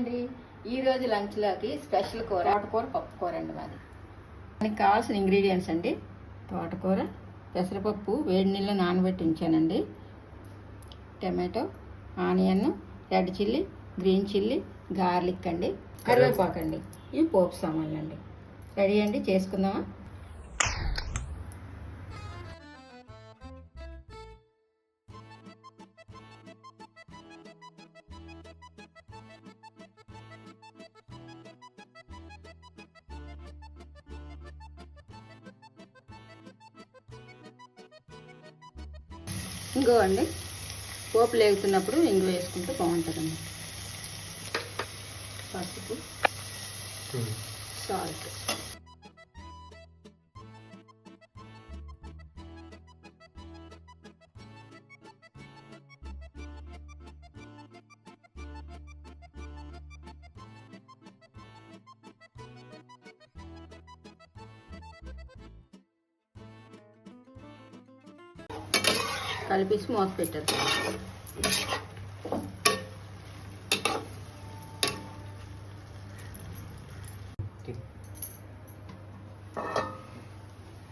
అండి ఈరోజు లంచ్లోకి స్పెషల్ కూర. తోటకూర పప్పుకూర అండి మాది. దానికి కావాల్సిన ఇంగ్రీడియంట్స్ అండి. తోటకూర పెసరపప్పు వేడి నీళ్ళు నానబెట్టి ఉంచానండి. Tomato onion red chilli green chilli garlic అండి కరివేపాకు అండి ఇవి పోపు సామాన్లు అండి రెడీ అండి? చేసుకుందామా? ఇంకో అండి. పోపు లేగుతున్నప్పుడు ఇంగు వేసుకుంటే బాగుంటుందండి. పసుపు సాల్ట్. కలిపేసి మూత పెట్టారు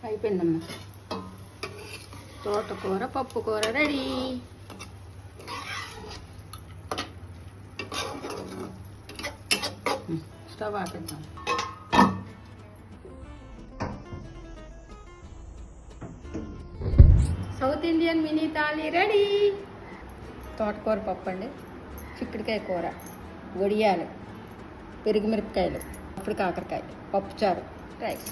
అయిపోయిందమ్మా. తోటకూర పప్పు కూర రెడీ స్టవ్ ఆపేద్దాం. South Indian mini thali ready. తోటకూర పప్పు అండి చిక్కుడుకాయ కూర వడియాలు పెరుగు మిరపకాయలు అప్పుడు కాకరకాయ పప్పుచారు రైస్.